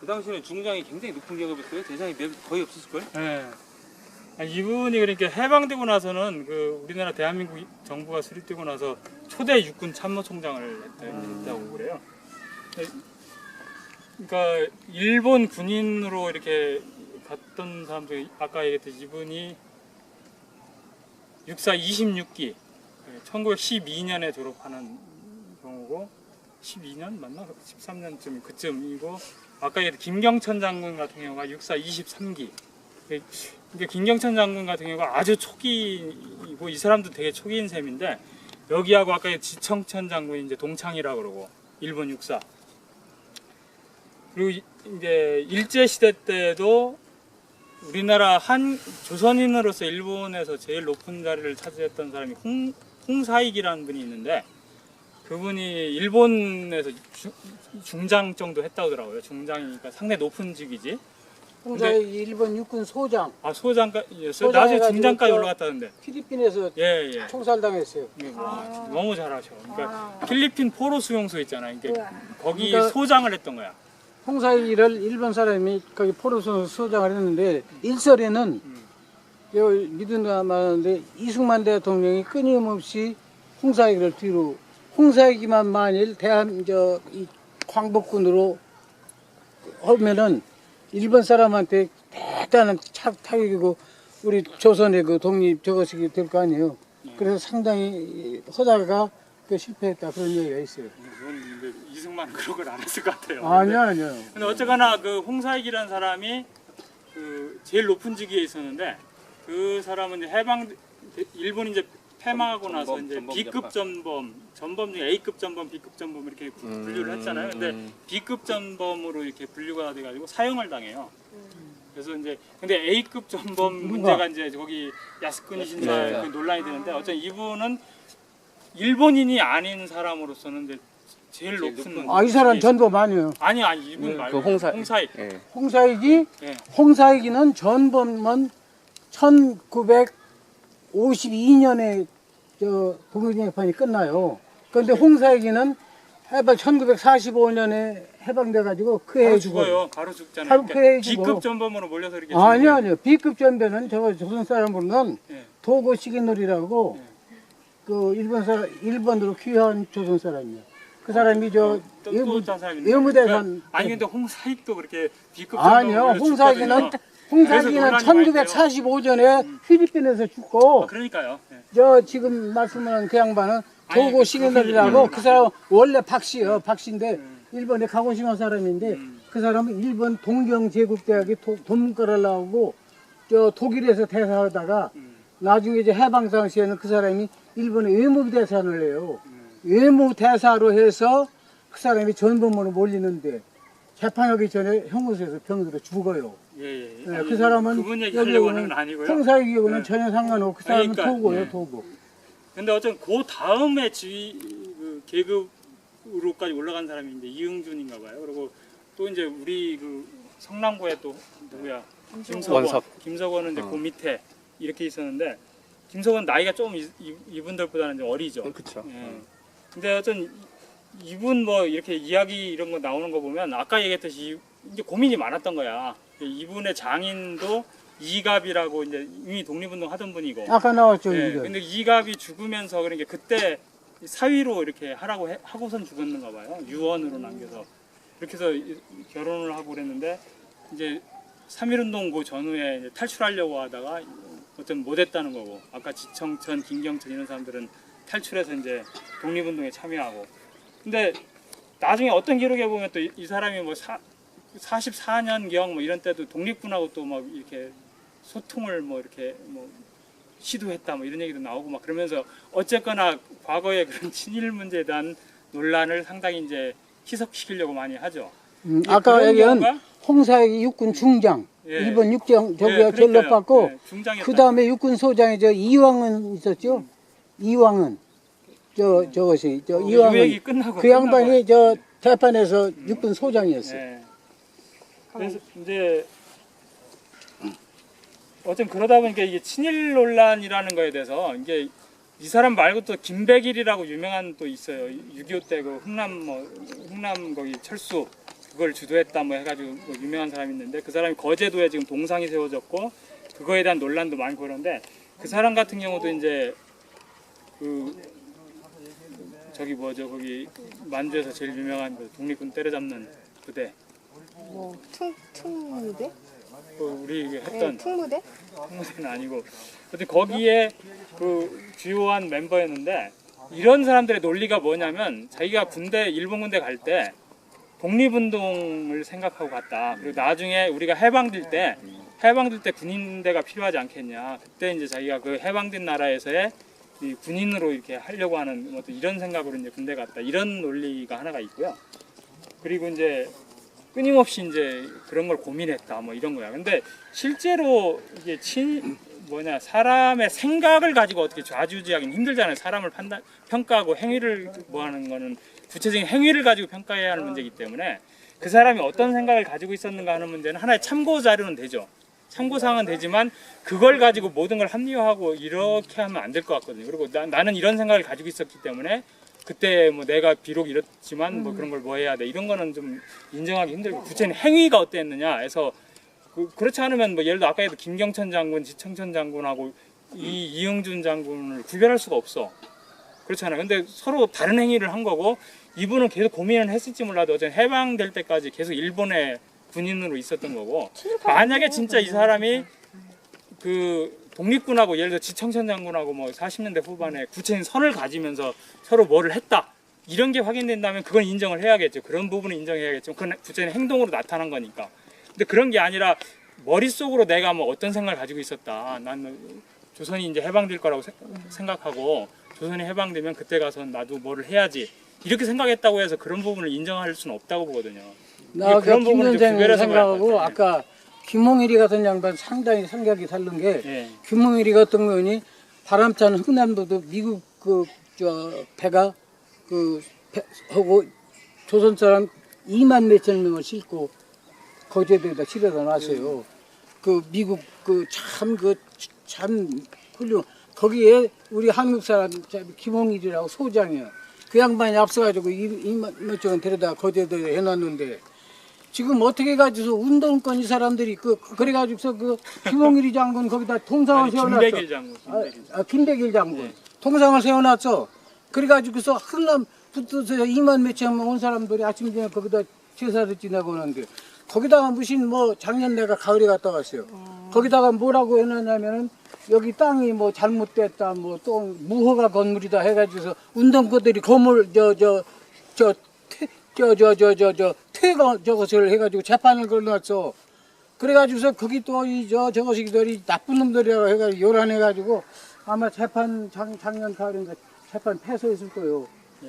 그 당시에는 중장이 굉장히 높은 계급이었어요. 대장이 몇- 거의 없었을걸? 예. 아, 이분이 그러니까 해방되고 나서는 그 우리나라 대한민국 정부가 수립되고 나서 초대 육군 참모총장을 했다- 했다고 그래요. 예, 그러니까 일본 군인으로 이렇게 갔던 사람들 아까 얘기했듯이 이분이 육사 26기 1912년에 졸업하는 경우고 12년 맞나? 13년쯤 그쯤이고 아까 얘기했던 김경천 장군 같은 경우가 육사 23기 이게 김경천 장군 같은 경우가 아주 초기이고 이 사람도 되게 초기인 셈인데 여기하고 아까 지청천 장군이 이제 동창이라 그러고 일본 육사 그리고 이- 이제 일제 시대 때도 우리나라 한 조선인으로서 일본에서 제일 높은 자리를 차지했던 사람이 홍, 홍사익이라는 분이 있는데 그분이 일본에서 주- 중장 정도 했다고 하더라고요. 중장이니까 상당히 높은 직이지. 홍사의 일본 육군 소장 아 소장까지 소장 나중에 해가지고 중장까지 저- 올라갔다는데 필리핀에서 예 예. 총살당했어요. 이게 뭐 너무 잘하셔. 그러니까 필리핀 포로 수용소 있잖아요. 이게 거기 그러니까- 소장을 했던 거야. 홍사이를 일본 사람이 거기 포로소 소장을 했는데 일설에는 음. 요 믿음가 말하는데 이승만 대통령이 끊임없이 홍사이를 뒤로 홍사이기만 만일 대한 저이 광복군으로 하면은 일본 사람한테 대단한 착 타격이고 우리 조선의 그 독립 저것이 될 거 아니에요. 그래서 상당히 허다가 그 실패했다 그런 얘기가 있어요. 그건 근데 이승만 그런 걸 안 했을 것 같아요. 아니요, 아니요. 근데 어쨌거나 그 홍사익이라는 사람이 그 제일 높은 직위에 있었는데 그 사람은 이제 해방 일본이 이제 패망하고 나서 이제 전범 B급. 전범 전범 중에 A급 전범, B급 전범 이렇게 구- 분류를 했잖아요. 근데 B급 전범으로 이렇게 분류가 돼가지고 사형을 당해요. 그래서 이제 근데 A급 전범 문제가 이제 거기 야스쿠니 신사 네. 그 논란이 되는데 어쨌든 이분은 일본인이 아닌 사람으로서는 이제 제일 제일 높은 높은- 아, 이 사람 전범 아니에요. 아니 아니 이분 말고 그 홍사- 홍사익 예. 홍사익이 예. 홍사익이는 전범은 1952년에 저 독립영판이 끝나요. 그런데 홍사익이는 해방 1945년에 해방돼 가지고 그 해에 바로 죽어요. 바로 죽잖아요. 바로 그 해에 B급 죽어. 전범으로 몰려서 이렇게 아니요, 아니요. B급 전배는 저거 조선 사람으로는 예. 도고 시기놀이라고 예. 그 일본 사람 일본으로 귀화한 조선 사람이에요. 그 사람이 저 또, 외무- 또 어떤 사람인데. 그러니까 아니 근데 홍사익도 그렇게 B급 전범으로 아니요. 몰려서 홍사익이는 죽거든요. 홍사익이는 그래서 논란이 많이 1945년에 필리핀에서 죽고 아, 그러니까요. 예. 저 지금 말씀하는 그 양반은 아니, 도고 그 시기놀이라고 그그 사람 원래 박씨요. 박씨인데 음. 일본의 가고시마 사람인데 음. 그 사람은 일본 동경제국대학에 도- 돈문과를 나오고 저 독일에서 대사하다가 음. 나중에 이제 해방 당시에는 그 사람이 일본의 외무부 대사를 해요. 음. 외무 대사로 해서 그 사람이 전범으로 몰리는데 재판하기 전에 형무소에서 병으로 죽어요. 예, 예. 네, 아니, 그 사람은 그분 얘기 하려고 하는 건 아니고요. 홍사익이고는 네. 전혀 상관없고 그 사람은 그러니까, 도고요, 네. 도고. 근데 어쨌든 그 다음에 지휘 그 계급으로까지 올라간 사람이 이제 이응준인가 봐요. 그리고 또 이제 우리 그 성남고에 또 누구야? 김석원. 원석. 김석원은 이제 어. 그 밑에 이렇게 있었는데 김석원 나이가 좀 이, 이- 이분들보다는 좀 어리죠. 그렇죠. 예. 근데 어떤 이- 이분 뭐 이렇게 이야기 이런 거 나오는 거 보면 아까 얘기했듯이 이- 이제 고민이 많았던 거야. 이분의 장인도 이갑이라고 이제 이미 독립운동 하던 분이고. 아까 나왔죠, 예, 이거. 근데 이갑이 죽으면서 그러니까 그때 사위로 이렇게 하라고 해- 하고선 죽었는가 봐요. 유언으로 남겨서 이렇게 해서 이- 결혼을 하고 그랬는데 이제 3.1운동 그 전후에 이제 탈출하려고 하다가 어떤 못했다는 거고 아까 지청천, 김경천 이런 사람들은 탈출해서 이제 독립운동에 참여하고 근데 나중에 어떤 기록에 보면 또 이 사람이 뭐 사, 44년경 뭐 이런 때도 독립군하고 또 막 이렇게 소통을 뭐 이렇게 뭐 시도했다 뭐 이런 얘기도 나오고 막 그러면서 어쨌거나 과거의 그런 친일 문제에 대한 논란을 상당히 이제 희석시키려고 많이 하죠. 음, 이 아까 얘기한 홍사익이 육군 중장, 예. 일본 육장 저기가 예, 전력 그러니까요. 받고 예. 그 다음에 육군 소장이 저 이왕은 있었죠. 이왕은 저 저것이 저 어, 이왕은 그 양반이 저 재판에서 육군 소장이었어요. 예. 그래서 이제 어쨌든 그러다 보니까 이게 친일 논란이라는 거에 대해서 이게 이 사람 말고 또 김백일이라고 유명한 또 있어요. 6.25 때 그 흥남 뭐 흥남 거기 철수 그걸 주도했다 뭐 해가지고 뭐 유명한 사람이 있는데 그 사람이 거제도에 지금 동상이 세워졌고 그거에 대한 논란도 많고 그런데 그 사람 같은 경우도 이제 그 저기 뭐죠 거기 만주에서 제일 유명한 그 독립군 때려잡는 부대 뭐 퉁, 퉁무대? 그 우리 네, 했던 퉁무대? 홍무대는 아니고 하여튼 거기에 그 주요한 멤버였는데 이런 사람들의 논리가 뭐냐면 자기가 군대 일본 군대 갈 때 독립운동을 생각하고 갔다. 그리고 나중에 우리가 해방될 때 해방될 때 군인대가 필요하지 않겠냐. 그때 이제 자기가 그 해방된 나라에서의 이 군인으로 이렇게 하려고 하는 뭐 어떤 이런 생각으로 이제 군대 갔다. 이런 논리가 하나가 있고요. 그리고 이제 끊임없이 이제 그런 걸 고민했다 뭐 이런 거야. 근데 실제로 이게 친 뭐냐 사람의 생각을 가지고 어떻게 좌지우지하기는 힘들잖아요. 사람을 판단 평가하고 행위를 뭐 하는 거는 구체적인 행위를 가지고 평가해야 하는 문제이기 때문에 그 사람이 어떤 생각을 가지고 있었는가 하는 문제는 하나의 참고 자료는 되죠. 참고 사항은 되지만 그걸 가지고 모든 걸 합리화하고 이렇게 하면 안 될 것 같거든요. 그리고 나, 나는 이런 생각을 가지고 있었기 때문에 그때 뭐 내가 비록 이렇지만 뭐 그런 걸 뭐 해야 돼? 이런 거는 좀 인정하기 힘들고. 구체는 행위가 어땠느냐? 해서 그, 그렇지 않으면 뭐 예를 들어 아까 얘도 김경천 장군, 지청천 장군하고 이 이영준 장군을 구별할 수가 없어. 그렇잖아요. 근데 서로 다른 행위를 한 거고 이분은 계속 고민을 했을지 몰라도 어쨌든 해방될 때까지 계속 일본의 군인으로 있었던 거고. 만약에 진짜 이 사람이 그 독립군하고 예를 들어 지청천 장군하고 뭐 40년대 후반에 구체적인 선을 가지면서 서로 뭐를 했다. 이런 게 확인된다면 그건 인정을 해야겠죠. 그런 부분은 인정해야겠죠 그건 구체적인 행동으로 나타난 거니까. 근데 그런 게 아니라 머릿속으로 내가 뭐 어떤 생각을 가지고 있었다. 나는 조선이 이제 해방될 거라고 세- 생각하고 조선이 해방되면 그때 가서 나도 뭐를 해야지. 이렇게 생각했다고 해서 그런 부분을 인정할 수는 없다고 보거든요. 나 그런 그 부분을 구별해서 생각하고. 아까 김홍일이 같은 양반 상당히 생각이 다른 게 예. 김홍일이 같은 거니 바람찬 흥남도도 미국 그 저 배가 그 배, 하고 조선 사람 2만 몇천 명을 싣고 거제도에다 실어다 놨어요. 그 미국 그 참 그 참 훌륭 거기에 우리 한국 사람 저 김홍일이라고 소장이요. 그 양반이 앞서가지고 2만 몇천 원 데려다 거제도에 해놨는데 지금 어떻게 가지고서 운동권 이 사람들이 그 그래가지고서 그 김홍일이 장군 거기다 동상을 아니, 세워놨어. 김백일 장군 아, 김백일 아, 김백일 장군 네. 동상을 세워놨어. 그래가지고서 흥남 붙어서 2만 몇천 명온 사람들이 아침 저녁 거기다 제사를 지내고 오는데 거기다가 무슨 뭐 작년 내가 가을에 갔다 왔어요. 거기다가 뭐라고 해놨냐면은 여기 땅이 뭐 잘못됐다 뭐 또 무허가 건물이다 해가지고서 운동권들이 건물 저 저 저 저 저 저 저 저 퇴거 저것을 해가지고 재판을 걸어놨어. 그래가지고서 거기 또 이 저 저것이들이 나쁜 놈들이라고 해가지고 요란해가지고 아마 재판 작, 작년 가을인가 재판 패소했을 거예요.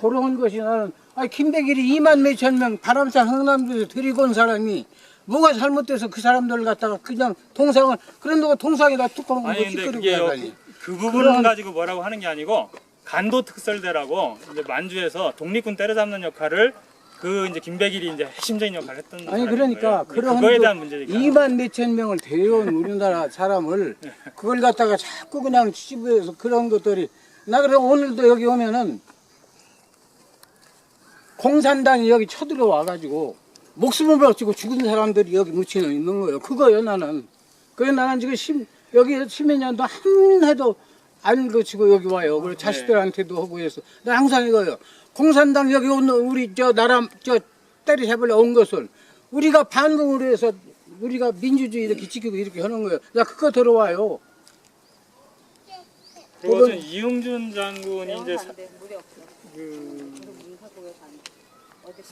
그런 것이 나는 아니 김백일이 2만 몇천 명 바람산 흥남도에서 온 사람이 뭐가 잘못돼서 그 사람들을 갖다가 그냥 동상을 그런 누가 동상에다 뚜껑을 아니 근데 그게 가다니. 그 부분 그런- 가지고 뭐라고 하는 게 아니고 간도 특설대라고 이제 만주에서 독립군 때려잡는 역할을 그 이제 김백일이 이제 핵심적인 역할을 했던 아니 그러니까 거예요. 그런 그거에 그 대한 문제니까 2만 몇천 명을 데려온 우리나라 사람을 그걸 갖다가 자꾸 그냥 씹어서 그런 것들이 나 그래 오늘도 여기 오면은 공산당이 여기 쳐들어와 가지고 목숨을 바치고 죽은 사람들이 여기 묻혀 있는 거예요. 그거요 나는. 그래 나는 지금 십, 여기 십몇 년도 한 해도 안 거치고 여기 와요. 그래 자식들한테도 하고 해서 나 항상 이거요. 공산당 여기 온 우리 저 나라 저 때리잡으려 온 것은 우리가 반공을 해서 우리가 민주주의 이렇게 지키고 이렇게 하는 거예요. 나 그거 들어와요. 그리고 어떤 이응준 장군이 이제 사- 그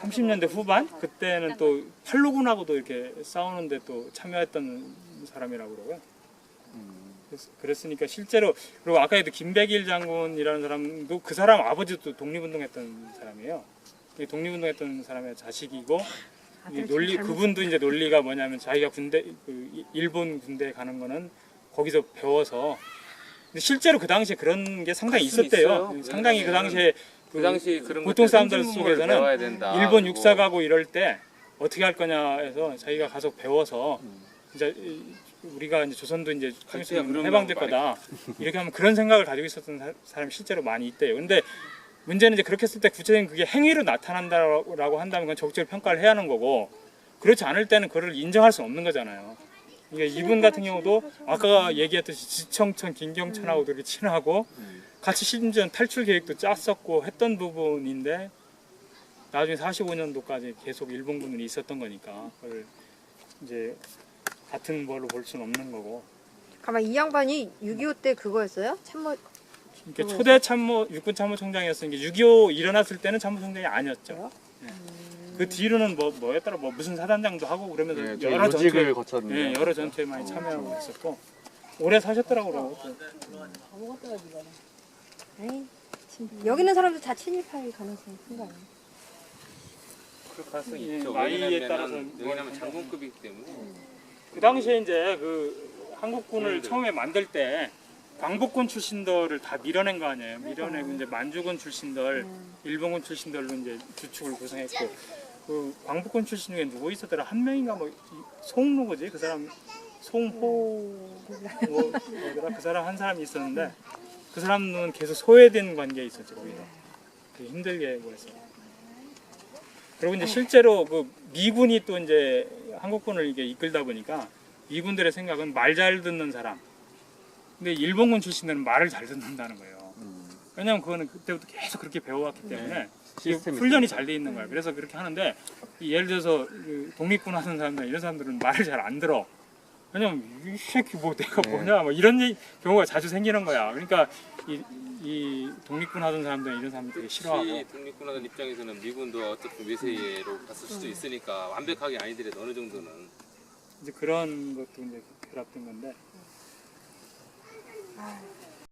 30년대 후반 그때는 또 팔로군하고도 이렇게 싸우는데 또 참여했던 사람이라고 그러고요. 그래서- 그랬으니까 실제로 그리고 아까 얘도 김백일 장군이라는 사람도 그 사람 아버지도 독립운동했던 사람이에요. 이 독립운동했던 사람의 자식이고 이 논리 그분도 이제 논리가 뭐냐면 자기가 군대 그 이- 일본 군대에 가는 거는 거기서 배워서 근데 실제로 그 당시에 그런 게 상당히 있었대요. 있어요. 상당히 그 당시에 그 당시 그런 보통 사람들 속에서는 배워야 된다. 일본 육사 가고 이럴 때 어떻게 할 거냐 해서 자기가 가서 배워서 이제 이- 우리가 이제 조선도 이제 그런 해방될 거 거다 이렇게 하면 그런 생각을 가지고 있었던 사- 사람이 실제로 많이 있대요. 근데 문제는 이제 그렇게 했을 때 구체적인 그게 행위로 나타난다라고 한다면 그건 적절히 평가를 해야 하는 거고 그렇지 않을 때는 그걸 인정할 수 없는 거잖아요. 그러니까 이분 같은 경우도 아까 얘기했듯이 지청천 김경천하고도 이렇게 친하고 같이 심지어 탈출 계획도 짰었고 했던 부분인데 나중에 45년도까지 계속 일본군이 있었던 거니까 그걸 이제 같은 걸로 볼 수는 없는 거고 가만 이 양반이 6.25 때 그거였어요? 참모 그러니까 초대 참모 육군 참모총장이었으니까 6.25 일어났을 때는 참모총장이 아니었죠. 예. 그 뒤로는 뭐 뭐였더라 뭐 무슨 사단장도 하고 그러면서 네, 저 여러 요직을 전투에 거쳤는데. 예, 여러 전투에 많이 참여하고 있었고 오래 사셨더라고요. 아니 진- 여기 있는 사람들 다 친일파일 가능성이 큰 거 아니에요? 그럴 가능성이 예, 있죠. 나이에 왜냐면은 따라서는 왜냐면 장군급이기 때문에 그 당시에 이제 그 한국군을 처음에 만들 때 광복군 출신들을 다 밀어낸 거 아니에요. 밀어내고 이제 만주군 출신들, 일본군 출신들로 이제 주축을 구성했고 그 광복군 출신 중에 누구 있었더라? 한 명인가? 뭐 이- 송 누구지? 그 사람 송호 뭐 뭐더라? 그 사람 한 사람이 있었는데 그 사람은 계속 소외된 관계에 있었죠 거기서. 되게 힘들게 보였어요. 그리고 이제 실제로 그 미군이 또 이제 한국군을 이게 이끌다 보니까 미군들의 생각은 말 잘 듣는 사람. 근데 일본군 출신들은 말을 잘 듣는다는 거예요. 왜냐면 그거는 그때부터 계속 그렇게 배워왔기 때문에 이게 시스템이 훈련이 잘 돼 있는 거예요. 그래서 그렇게 하는데 이 예를 들어서 그 독립군 하는 사람들 이런 사람들은 말을 잘 안 들어. 왜냐면 이 새끼 뭐 내가 네. 뭐냐 뭐 이런 얘기- 경우가 자주 생기는 거야. 그러니까 이, 이 독립군 하던 사람들 이런 사람들 되게 싫어하고. 혹시 독립군 하던 입장에서는 미군도 어쨌든 외세로 갔을 수도 있으니까 완벽하게 아니더라도 어느 정도는 이제 그런 것도 이제 결합된 건데 아,